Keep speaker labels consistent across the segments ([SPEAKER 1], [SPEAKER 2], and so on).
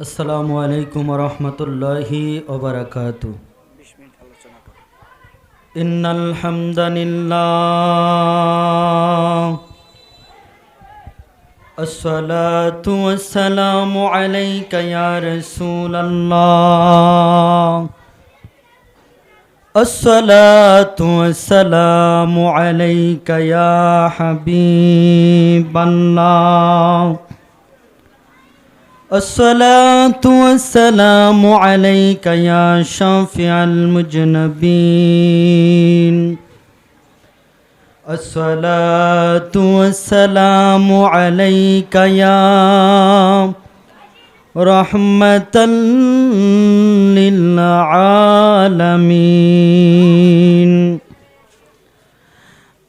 [SPEAKER 1] আসসালামু আলাইকুম রহমতুল্লাহি ওবরাকাতু ইন্নাল হামদালিল্লাহ الصلاة والسلام عليك يا رسول الله الصلاة والسلام عليك يا حبيب الله الصلاة والسلام عليك يا شافع المجنبين. الصلاة والسلام عليك يا رحمة للعالمين.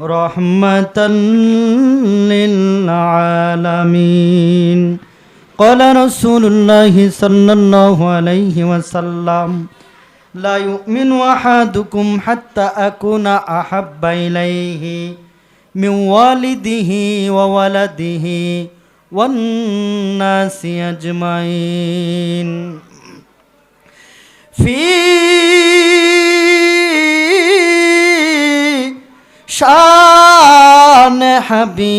[SPEAKER 1] رحمة للعالمين. قال رسول الله صلى الله عليه وسلم لا يؤمن أحدكم حتى أكون أحب إليه من والده وولده والناس أجمعين. في শান হাবিবিহি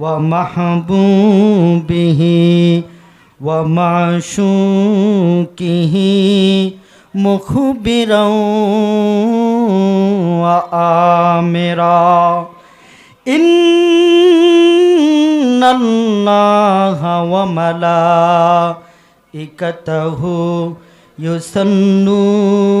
[SPEAKER 1] ওয়া মাহবুবিহি ওয়া মাশুকিহি মুখবিরা ওয়া আমিরা। ইন্নাল্লাহা ওয়া মালাইকাতাহু ইউসান্নুন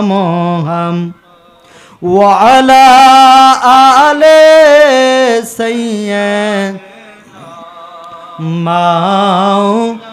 [SPEAKER 1] محمد وعلى آل سيدنا مولانا